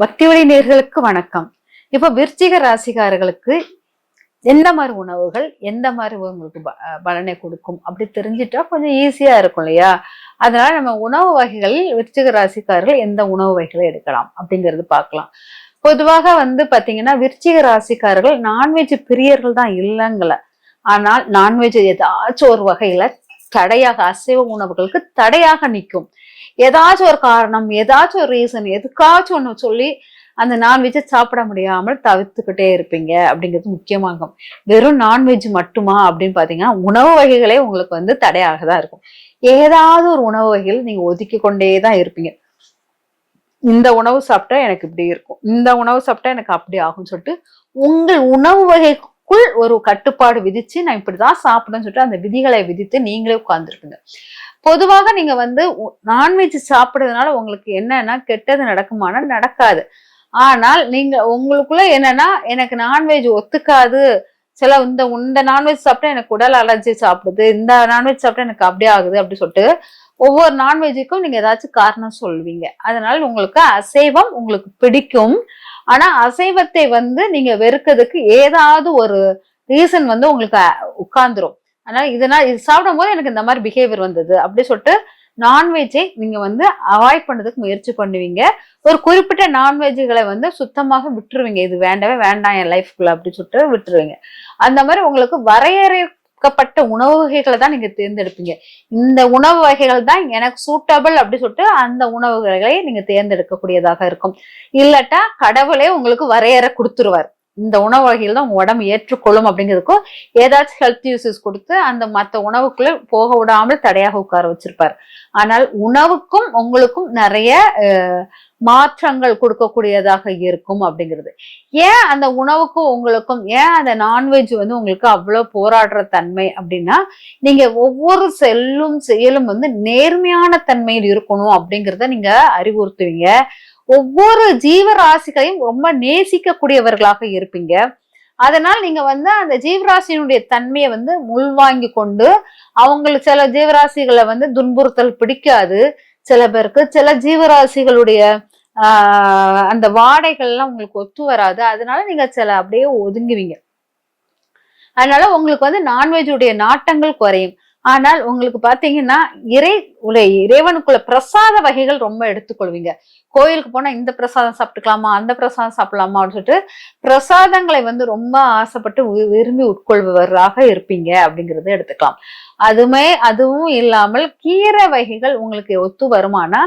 பக்தி வழி நேர்களுக்கு வணக்கம். இப்ப விருச்சிக ராசிக்காரர்களுக்கு எந்த மாதிரி உணவுகள் எந்த மாதிரி உங்களுக்கு ப- பலனை கொடுக்கும் அப்படி தெரிஞ்சிட்டா கொஞ்சம் ஈஸியா இருக்கும் இல்லையா? அதனால நம்ம உணவு வகைகளில் விருச்சிக ராசிக்காரர்கள் எந்த உணவு வகைகளை எடுக்கலாம் அப்படிங்கிறது பார்க்கலாம். பொதுவாக வந்து பாத்தீங்கன்னா விருச்சிக ராசிக்காரர்கள் நான்வெஜ் பிரியர்கள் தான் இல்லைங்கள ஆனால் நான்வெஜ் ஏதாச்சும் ஒரு வகையில தடையாக அசைவ உணவுகளுக்கு தடையாக நிற்கும் ஏதாச்சும் ஒரு காரணம் ஏதாச்சும் ஒரு ரீசன் எதுக்காச்சும் ஒன்று சொல்லி அந்த நான்வெஜ்ஜை சாப்பிட முடியாமல் தவிர்த்துக்கிட்டே இருப்பீங்க அப்படிங்கிறது முக்கியமாகும். வெறும் நான்வெஜ் மட்டுமா அப்படின்னு பார்த்தீங்கன்னா உணவு வகைகளே உங்களுக்கு வந்து தடையாக தான் இருக்கும். ஏதாவது ஒரு உணவு வகைகள் நீங்கள் ஒதுக்கி கொண்டே தான் இருப்பீங்க. இந்த உணவு சாப்பிட்டா எனக்கு இப்படி இருக்கும். இந்த உணவு சாப்பிட்டா எனக்கு அப்படி ஆகும்னு சொல்லிட்டு உங்கள் உணவு வகைக்குள் ஒரு கட்டுப்பாடு விதிச்சு நான் இப்படிதான் சாப்பிடணும்னு சொல்லிட்டு அந்த விதிகளை விதித்து நீங்களே உட்கார்ந்துருப்பீங்க. பொதுவாக நீங்க வந்து நான்வெஜ் சாப்பிடுறதுனால உங்களுக்கு என்னன்னா கெட்டது நடக்குமானா நடக்காது. ஆனால் நீங்க உங்களுக்குள்ள என்னன்னா எனக்கு நான்வெஜ் ஒத்துக்காது. சில இந்த இந்த நான்வெஜ் சாப்பிட்டா எனக்கு உடல் அலர்ஜி சாப்பிடுது. இந்த நான்வெஜ் சாப்பிட்டா எனக்கு அப்படியே ஆகுது அப்படி சொல்லிட்டு ஒவ்வொரு நான்வெஜ்ஜுக்கும் நீங்க ஏதாச்சும் காரணம் சொல்லுவீங்க அதனால உங்களுக்கு அசைவம் உங்களுக்கு பிடிக்கும். ஆனா அசைவத்தை வந்து நீங்க வெறுக்கிறதுக்கு ஏதாவது ஒரு ரீசன் வந்து உங்களுக்கு உட்கார்ந்துரும். அதனால இதனால் இது சாப்பிடும் போது எனக்கு இந்த மாதிரி பிஹேவியர் வந்தது. அப்படி சொல்லிட்டு நான்வெஜ்ஜை நீங்க வந்து அவாய்ட் பண்ணதுக்கு முயற்சி பண்ணுவீங்க. ஒரு குறிப்பிட்ட நான்வெஜ்களை வந்து சுத்தமாக விட்டுருவீங்க. இது வேண்டவே வேண்டாம் என் லைஃப்குள்ள அப்படி சொல்லிட்டு விட்டுருவீங்க. அந்த மாதிரி உங்களுக்கு வரையறுக்கப்பட்ட உணவு வகைகளை தான் நீங்க தேர்ந்தெடுப்பீங்க. இந்த உணவு வகைகள் தான் எனக்கு சூட்டபிள் அப்படி சொல்லிட்டு அந்த உணவு வகைகளை நீங்க தேர்ந்தெடுக்கக்கூடியதாக இருக்கும். இல்லட்டா கடவுளே உங்களுக்கு வரையறை கொடுத்துருவார். இந்த உணவு வகைகள் தான் உங்க உடம்பு ஏற்றுக்கொள்ளும் அப்படிங்கிறதுக்கும் ஏதாச்சும் ஹெல்த் யூசஸ் கொடுத்து அந்த மற்ற உணவுக்குள்ள போக விடாமல் தடையாக உட்கார வச்சிருப்பார். ஆனால் உணவுக்கும் உங்களுக்கும் நிறைய மாற்றங்கள் கொடுக்கக்கூடியதாக இருக்கும் அப்படிங்கிறது. ஏன் அந்த உணவுக்கும் உங்களுக்கும் ஏன் அந்த நான்வெஜ் வந்து உங்களுக்கு அவ்வளவு போராடுற தன்மை அப்படின்னா நீங்க ஒவ்வொரு செல்லும் செயலும் வந்து நேர்மையான தன்மையில் இருக்கணும் அப்படிங்கிறத நீங்க அறிவுறுத்துவீங்க. ஒவ்வொரு ஜீவராசிகளையும் ரொம்ப நேசிக்கக்கூடியவர்களாக இருப்பீங்க. அதனால் நீங்க வந்து அந்த ஜீவராசியினுடைய தன்மையை வந்து உள்வாங்கி கொண்டு அவங்களுக்கு சில ஜீவராசிகளை வந்து துன்புறுத்தல் பிடிக்காது. சில பேருக்கு சில ஜீவராசிகளுடைய ஆஹ் அந்த வாடைகள்லாம் உங்களுக்கு ஒத்து வராது. அதனால நீங்க சில அப்படியே ஒதுங்குவீங்க. அதனால உங்களுக்கு வந்து நான்வெஜுடைய நாட்டங்கள் குறையும். ஆனால் உங்களுக்கு பாத்தீங்கன்னா இறை உலை இறைவனுக்குள்ள பிரசாத வகைகள் ரொம்ப எடுத்துக்கொள்வீங்க. கோயிலுக்கு போனா இந்த பிரசாதம் சாப்பிட்டுக்கலாமா அந்த பிரசாதம் சாப்பிடலாமா அப்படின்னு சொல்லிட்டு பிரசாதங்களை வந்து ரொம்ப ஆசைப்பட்டு விரும்பி உட்கொள்பவராக இருப்பீங்க அப்படிங்கிறத எடுத்துக்கலாம். அதுமே அதுவும் இல்லாமல் கீரை வகைகள் உங்களுக்கு ஒத்து வருமானா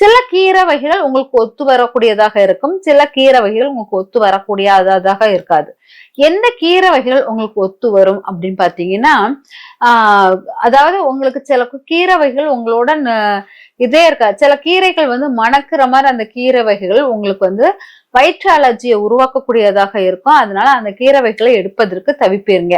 சில கீரை வகைகள் உங்களுக்கு ஒத்து வரக்கூடியதாக இருக்கும். சில கீரை வகைகள் உங்களுக்கு ஒத்து வரக்கூடியதாக இருக்காது. எந்த கீரை வகைகள் உங்களுக்கு ஒத்து வரும் அப்படின்னு பாத்தீங்கன்னா ஆஹ் அதாவது உங்களுக்கு சில கீரை வகைகள் உங்களோட இதே இருக்காது சில கீரைகள் வந்து மணக்கிற மாதிரி அந்த கீரை வகைகள் உங்களுக்கு வந்து வயிற்று அலர்ஜியை உருவாக்கக்கூடியதாக இருக்கும். அதனால அந்த கீரை வகைகளை எடுப்பதற்கு தவிப்பீருங்க.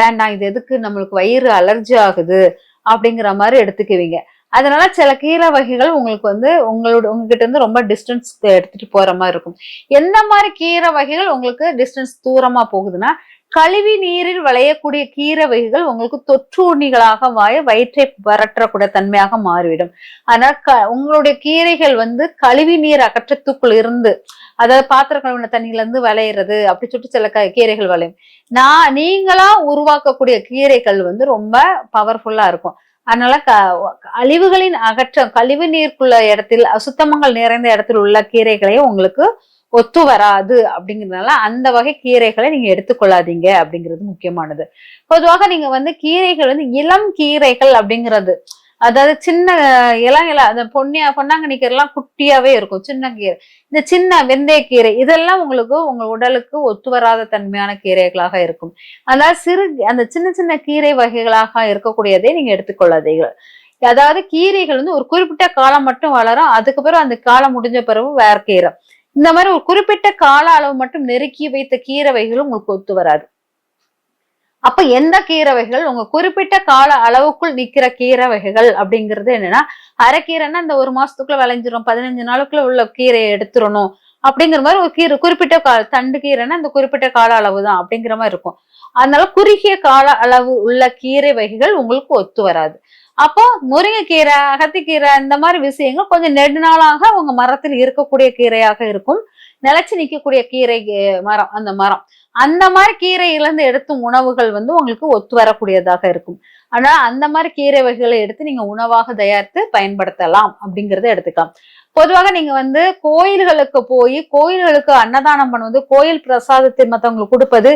வேண்டாம் இது எதுக்கு நம்மளுக்கு வயிறு அலர்ஜி ஆகுது அப்படிங்கிற மாதிரி எடுத்துக்குவீங்க. அதனால சில கீரை வகைகள் உங்களுக்கு வந்து உங்களோட உங்ககிட்ட இருந்து ரொம்ப டிஸ்டன்ஸ் எடுத்துட்டு போற மாதிரி இருக்கும். எந்த மாதிரி கீரை வகைகள் உங்களுக்கு டிஸ்டன்ஸ் தூரமா போகுதுன்னா கழிவு நீரில் விளையக்கூடிய கீரை வகைகள் உங்களுக்கு தொற்று உண்ணிகளாக வாய வயிற்றை வரற்றக்கூடிய தன்மையாக மாறிவிடும். ஆனால் க உங்களுடைய கீரைகள் வந்து கழிவு நீர் அகற்றத்துக்குள் இருந்து அதாவது பாத்திர கழுவின தண்ணியில இருந்து விளையிறது அப்படி சொல்லிட்டு சில க- கீரைகள் விளையும். நான் நீங்களா உருவாக்கக்கூடிய கீரைகள் வந்து ரொம்ப பவர்ஃபுல்லா இருக்கும். அதனால க அழிவுகளின் அகற்றம் கழிவு நீருக்குள்ள இடத்தில் அசுத்தமங்கள் நிறைந்த இடத்தில் உள்ள கீரைகளே உங்களுக்கு ஒத்து வராது அப்படிங்கிறதுனால அந்த வகை கீரைகளை நீங்க எடுத்துக்கொள்ளாதீங்க அப்படிங்கிறது முக்கியமானது. பொதுவாக நீங்க வந்து கீரைகள் வந்து இளம் கீரைகள் அப்படிங்கிறது அதாவது சின்ன இளம் இளம் அந்த பொன்னியா பொன்னாங்கண்ணி கீரைலாம் குட்டியாவே இருக்கும். சின்ன கீரை. இந்த சின்ன வெந்தயக்கீரை இதெல்லாம் உங்களுக்கு உங்க உடலுக்கு ஒத்து வராத தன்மையான கீரைகளாக இருக்கும். அதனால சிறு அந்த சின்ன சின்ன கீரை வகைகளாக இருக்கக்கூடியதை நீங்க எடுத்துக்கொள்ளாதீர்கள். அதாவது கீரைகள் வந்து ஒரு குறிப்பிட்ட காலம் மட்டும் வளரும் அதுக்கப்புறம் அந்த காலம் முடிஞ்ச பிறகு வேற கீரை இந்த மாதிரி ஒரு குறிப்பிட்ட கால அளவு மட்டும் நெருக்கி வைத்த கீரை வகைகளும் உங்களுக்கு ஒத்து வராது. அப்ப எந்த கீரை வகைகள் உங்க குறிப்பிட்ட கால அளவுக்குள் நிக்கிற கீரை வகைகள் அப்படிங்கிறது என்னன்னா அரைக்கீரைன்னா இந்த ஒரு மாசத்துக்குள்ள விளைஞ்சிரும் பதினஞ்சு நாளுக்குள்ள உள்ள கீரையை எடுத்துடணும் அப்படிங்கிற மாதிரி ஒரு கீரை குறிப்பிட்ட கா தண்டு கீரைன்னா இந்த குறிப்பிட்ட கால அளவு தான் அப்படிங்கிற மாதிரி இருக்கும். அதனால குறுகிய கால அளவு உள்ள கீரை வகைகள் உங்களுக்கு ஒத்து வராது. அப்போ முருங்கைக்கீரை அகத்திக்கீரை இந்த மாதிரி விஷயங்கள் கொஞ்சம் நெடுநாளாக உங்க மரத்தில் இருக்கக்கூடிய கீரையாக இருக்கும். நிலைச்சு நிக்கக்கூடிய கீரை மரம் அந்த மரம். அந்த மாதிரி கீரையிலேருந்து எடுத்தும் உணவுகள் வந்து உங்களுக்கு ஒத்து வரக்கூடியதாக இருக்கும். ஆனா அந்த மாதிரி கீரை வகைகளை எடுத்து நீங்க உணவாக தயாரித்து பயன்படுத்தலாம் அப்படிங்கிறத எடுத்துக்கலாம். பொதுவாக நீங்க வந்து கோயில்களுக்கு போய் கோயில்களுக்கு அன்னதானம் பண்ணுவது கோயில் பிரசாதத்தை மற்றவங்களுக்கு கொடுப்பது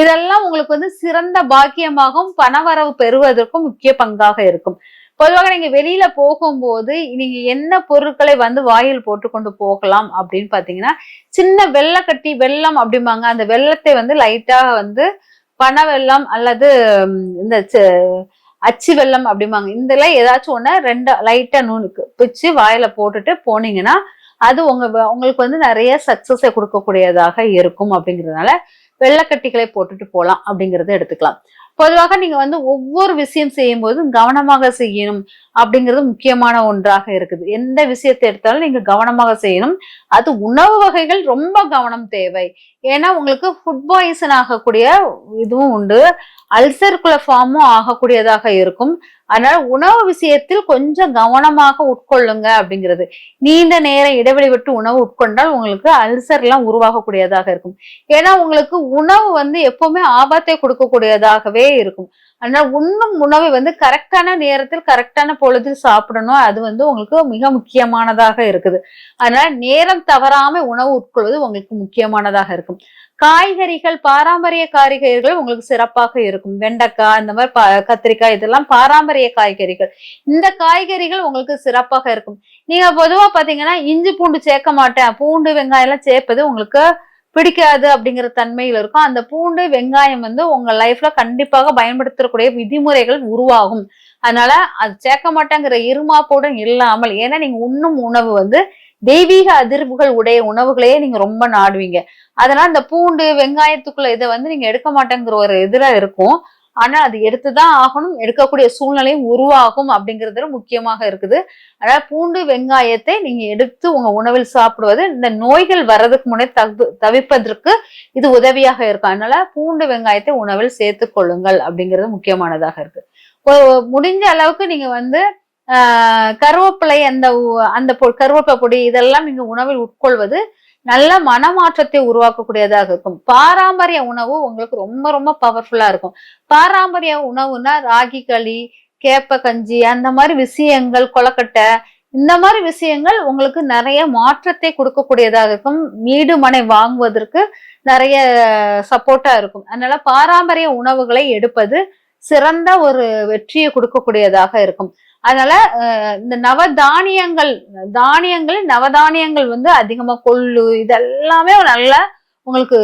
இதெல்லாம் உங்களுக்கு வந்து சிறந்த பாக்கியமாகவும் பணவரவு பெறுவதற்கும் முக்கிய பங்காக இருக்கும். பொதுவாக நீங்க வெளியில போகும்போது நீங்க என்ன பொருட்களை வந்து வாயில் போட்டுக்கொண்டு போகலாம் அப்படின்னு பாத்தீங்கன்னா சின்ன வெள்ளக்கட்டி வெள்ளம் அப்படிம்பாங்க. அந்த வெள்ளத்தை வந்து லைட்டா வந்து பன வெள்ளம் அல்லது இந்த அச்சு வெள்ளம் அப்படிம்பாங்க. இதுல ஏதாச்சும் ஒன்று ரெண்டு லைட்டா நூலுக்கு பிச்சு வாயில போட்டுட்டு போனீங்கன்னா அது உங்க உங்களுக்கு வந்து நிறைய சக்சஸை கொடுக்கக்கூடியதாக இருக்கும் அப்படிங்கிறதுனால வெள்ளக்கட்டிகளை போட்டுட்டு போகலாம் அப்படிங்கிறத எடுத்துக்கலாம். பொதுவாக நீங்க வந்து ஒவ்வொரு விஷயம் செய்யும் போதும் கவனமாக செய்யணும் அப்படிங்கிறது முக்கியமான ஒன்றாக இருக்குது. எந்த விஷயத்தை எடுத்தாலும் நீங்க கவனமாக செய்யணும். அது உணவு வகைகள் ரொம்ப கவனம் தேவை. ஏன்னா உங்களுக்கு ஃபுட் பாய்சன் ஆகக்கூடிய இதுவும் உண்டு. அல்சர்குல ஃபார்மும் ஆகக்கூடியதாக இருக்கும். அதனால உணவு விஷயத்தில் கொஞ்சம் கவனமாக உட்கொள்ளுங்க அப்படிங்கிறது. நீண்ட நேரம் இடைவெளி விட்டு உணவு உட்கொண்டால் உங்களுக்கு அல்சர் எல்லாம் உருவாகக்கூடியதாக இருக்கும். ஏன்னா உங்களுக்கு உணவு வந்து எப்பவுமே ஆபத்தை கொடுக்கக்கூடியதாகவே இருக்கும். அதனால உண்ணும் உணவை வந்து கரெக்டான நேரத்தில் கரெக்டான பொழுதில் சாப்பிடணும். அது வந்து உங்களுக்கு மிக முக்கியமானதாக இருக்குது. அதனால நேரம் தவறாம உணவு உட்கொள்வது உங்களுக்கு முக்கியமானதாக இருக்கும். காய்கறிகள் பாரம்பரிய காய்கறிகள் உங்களுக்கு சிறப்பாக இருக்கும். வெண்டைக்காய் இந்த மாதிரி ப- கத்திரிக்காய் இதெல்லாம் பாரம்பரிய காய்கறிகள். இந்த காய்கறிகள் உங்களுக்கு சிறப்பாக இருக்கும். நீங்க பொதுவா பாத்தீங்கன்னா இஞ்சி பூண்டு சேர்க்க மாட்டேன். பூண்டு வெங்காயம் எல்லாம் சேர்ப்பது உங்களுக்கு பிடிக்காது அப்படிங்கிற தன்மையில் இருக்கும். அந்த பூண்டு வெங்காயம் வந்து உங்க லைஃப்ல கண்டிப்பாக பயன்படுத்தக்கூடிய விதிமுறைகள் உருவாகும். அதனால அது சேர்க்க மாட்டேங்கிற இருமாப்புடன் இல்லாமல் ஏன்னா நீங்க உண்ணும் உணவு வந்து தெய்வீக அதிர்வுகள் உடைய உணவுகளையே நீங்க ரொம்ப நாடுவீங்க. அதனால இந்த பூண்டு வெங்காயத்துக்குள்ள இதை வந்து நீங்க எடுக்க மாட்டேங்கிற ஒரு இதுல இருக்கும். ஆனா அது எடுத்துதான் ஆகணும். எடுக்கக்கூடிய சூழ்நிலையும் உருவாகும் அப்படிங்கிறது முக்கியமாக இருக்குது. அதனால பூண்டு வெங்காயத்தை நீங்க எடுத்து உங்க உணவில் சாப்பிடுவது இந்த நோய்கள் வர்றதுக்கு முன்னே தகு தவிர்ப்பதற்கு இது உதவியாக இருக்கும். அதனால பூண்டு வெங்காயத்தை உணவில் சேர்த்து கொள்ளுங்கள் அப்படிங்கிறது முக்கியமானதாக இருக்கு. முடிஞ்ச அளவுக்கு நீங்க வந்து கருவேப்பிலை அந்த அந்த பொ- கருவேப்பிலை பொடி இதெல்லாம் நீங்க உணவில் உட்கொள்வது நல்ல மனமாற்றத்தை உருவாக்கக்கூடியதாக இருக்கும். பாரம்பரிய உணவு உங்களுக்கு ரொம்ப ரொம்ப பவர்ஃபுல்லா இருக்கும். பாரம்பரிய உணவுனா ராகி களி கேப்ப கஞ்சி அந்த மாதிரி விஷயங்கள் கொலக்கட்டை இந்த மாதிரி விஷயங்கள் உங்களுக்கு நிறைய மாற்றத்தை கொடுக்கக்கூடியதாக இருக்கும். வீடு மனை வாங்குவதற்கு நிறைய சப்போர்ட்டா இருக்கும். அதனால பாரம்பரிய உணவுகளை எடுப்பது சிறந்த ஒரு வெற்றியை கொடுக்கக்கூடியதாக இருக்கும். அதனால இந்த நவதானியங்கள் தானியங்கள் நவதானியங்கள் வந்து அதிகமா கொள்ளு இதெல்லாமே நல்ல உங்களுக்கு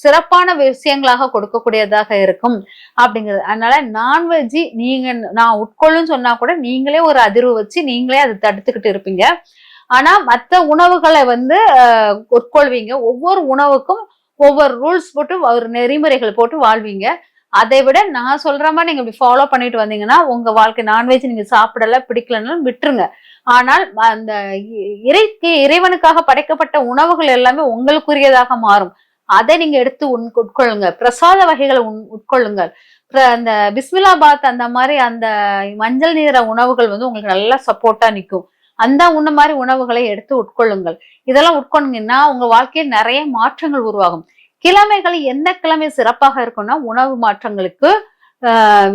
சிறப்பான விஷயங்களாக கொடுக்கக்கூடியதாக இருக்கும் அப்படிங்கிறது. அதனால நான்வெஜ் நீங்க நான் உட்கொள்ளுன்னு சொன்னா கூட நீங்களே ஒரு அதிர்வு வச்சு நீங்களே அதை தடுத்துக்கிட்டு இருப்பீங்க. ஆனா மற்ற உணவுகளை வந்து உட்கொள்வீங்க. ஒவ்வொரு உணவுக்கும் ஒவ்வொரு ரூல்ஸ் போட்டு ஒரு நெறிமுறைகள் போட்டு வாழ்வீங்க. அதை விட நான் சொல்ற மாதிரி நீங்க இப்படி ஃபாலோ பண்ணிட்டு வந்தீங்கன்னா உங்க வாழ்க்கை நான்வெஜ் நீங்க சாப்பிடல பிடிக்கலன்னு விட்டுருங்க. ஆனால் அந்த இ- இறைக்கு இறைவனுக்காக படைக்கப்பட்ட உணவுகள் எல்லாமே உங்களுக்குரியதாக மாறும். அதை நீங்க எடுத்து உண் உட்கொள்ளுங்க. பிரசாத வகைகளை உண்- உட்கொள்ளுங்கள். அந்த பிஸ்மிலாபாத் அந்த மாதிரி அந்த மஞ்சள் நிற உணவுகள் வந்து உங்களுக்கு நல்லா சப்போர்ட்டா நிற்கும் அந்த உன்ன மாதிரி உணவுகளை எடுத்து உட்கொள்ளுங்கள். இதெல்லாம் உட்கொண்டீங்கன்னா உங்க வாழ்க்கையில் நிறைய மாற்றங்கள் உருவாகும். கிழமைகள் எந்த கிழமை சிறப்பாக இருக்கும்னா உணவு மாற்றங்களுக்கு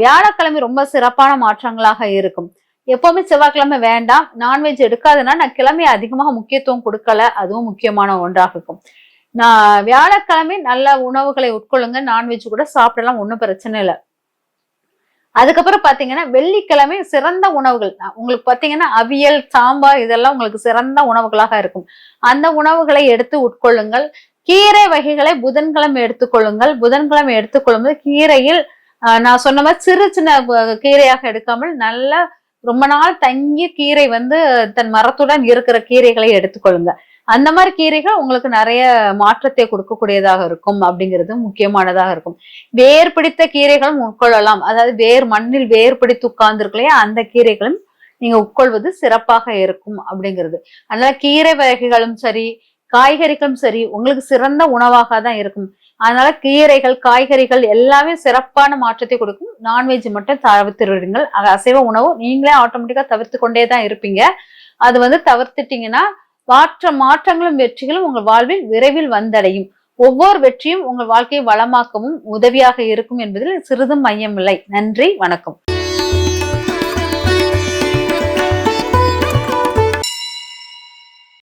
வியாழக்கிழமை ரொம்ப சிறப்பான மாற்றங்களாக இருக்கும். எப்பவுமே செவ்வாய்க்கிழமை வேண்டாம். நான்வெஜ் எடுக்காதுன்னா நான் கிழமை அதிகமாக முக்கியத்துவம் கொடுக்கல. அதுவும் முக்கியமான ஒன்றாக இருக்கும். நான் வியாழக்கிழமை நல்ல உணவுகளை உட்கொள்ளுங்க. நான்வெஜ் கூட சாப்பிடலாம். ஒன்றும் பிரச்சனை இல்லை. அதுக்கப்புறம் பாத்தீங்கன்னா வெள்ளிக்கிழமை சிறந்த உணவுகள். உங்களுக்கு பாத்தீங்கன்னா அவியல் சாம்பார் இதெல்லாம் உங்களுக்கு சிறந்த உணவுகளாக இருக்கும். அந்த உணவுகளை எடுத்து உட்கொள்ளுங்கள். கீரை வகைகளை புதன்கிழமை எடுத்துக்கொள்ளுங்கள். புதன்கிழமை எடுத்துக்கொள்ளும்போது கீரையில் ஆஹ் நான் சொன்ன மாதிரி சிறு சின்ன கீரையாக எடுக்காமல் நல்ல ரொம்ப நாள் தங்கிய கீரை வந்து தன் மரத்துடன் இருக்கிற கீரைகளை எடுத்துக்கொள்ளுங்க. அந்த மாதிரி கீரைகள் உங்களுக்கு நிறைய மாற்றத்தை கொடுக்கக்கூடியதாக இருக்கும் அப்படிங்கிறது முக்கியமானதாக இருக்கும். வேர் பிடித்த கீரைகளும் உட்கொள்ளலாம். அதாவது வேர் மண்ணில் வேர் பிடித்து உட்கார்ந்துருக்கலையே அந்த கீரைகளும் நீங்க உட்கொள்வது சிறப்பாக இருக்கும் அப்படிங்கிறது. அதனால கீரை வகைகளும் சரி காய்கறிகளும் சரி உங்களுக்கு சிறந்த உணவாக தான் இருக்கும். அதனால கீரைகள் காய்கறிகள் எல்லாமே சிறப்பான மாற்றத்தை கொடுக்கும். நான்வெஜ் மட்டும் தவிர்த்து விடுங்கள் அசைவ உணவு நீங்களே ஆட்டோமேட்டிக்கா தவிர்த்து கொண்டே தான் இருப்பீங்க. அது வந்து தவிர்த்துட்டீங்கன்னா மாற்ற மாற்றங்களும் வெற்றிகளும் உங்கள் வாழ்வில் விரைவில் வந்தடையும். ஒவ்வொரு வெற்றியும் உங்கள் வாழ்க்கையை வளமாக்கவும் உதவியாக இருக்கும் என்பதில் சிறிதும் மையமில்லை நன்றி வணக்கம்.